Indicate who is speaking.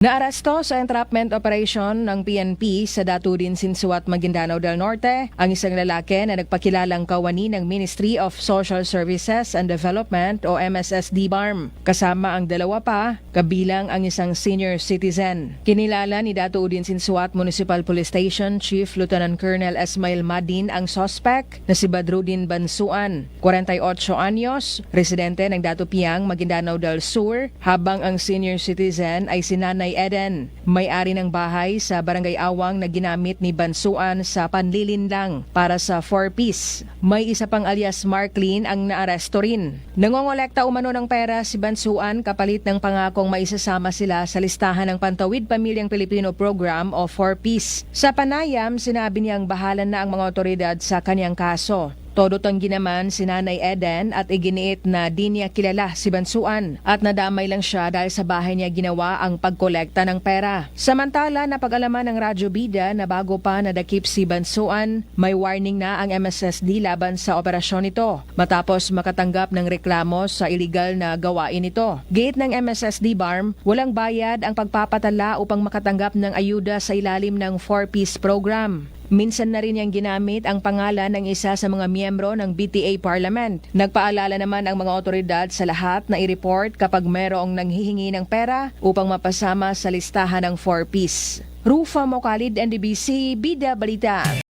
Speaker 1: Naaresto sa entrapment operation ng PNP sa Datudin, Sinsuat, Maguindanao del Norte ang isang lalaki na nagpakilalang kawani ng Ministry of Social Services and Development o MSSD BARM. Kasama ang dalawa pa, kabilang ang isang senior citizen. Kinilala ni Datudin Sinsuat Municipal Police Station Chief Lieutenant Colonel Esmail Madin ang suspect na si Badrudin Bansuan, 48 anyos, residente ng Datupiang, Maguindanao del Sur, habang ang senior citizen ay si Nanay Eden, may-ari ng bahay sa Barangay Awang na ginamit ni Bansuan sa panlilinlang para sa four-piece. May isa pang alias Marklin ang naaresto rin. Nangongolekta umano ng pera si Bansuan kapalit ng pangakong maisasama sila sa listahan ng Pantawid Pamilyang Pilipino Program o 4Ps. Sa panayam, sinabi niyang bahalan na ang mga otoridad sa kanyang kaso. Todo tanggi naman si Nanay Eden at iginiit na di niya kilala si Bansuan at nadamay lang siya dahil sa bahay niya ginawa ang pagkolekta ng pera. Samantala, napag-alaman ng Radyo Bida na bago pa nadakip si Bansuan, may warning na ang MSSD laban sa operasyon nito matapos makatanggap ng reklamo sa iligal na gawain ito. Gate ng MSSD BARM, walang bayad ang pagpapatala upang makatanggap ng ayuda sa ilalim ng 4-piece program. Minsan na rin niyang ginamit ang pangalan ng isa sa mga miyembro ng BTA Parliament. Nagpaalala naman ang mga otoridad sa lahat na i-report kapag merong nanghihingi ng pera upang mapasama sa listahan ng 4-piece. Rufa Mokalid, NDBC, Bida Balita.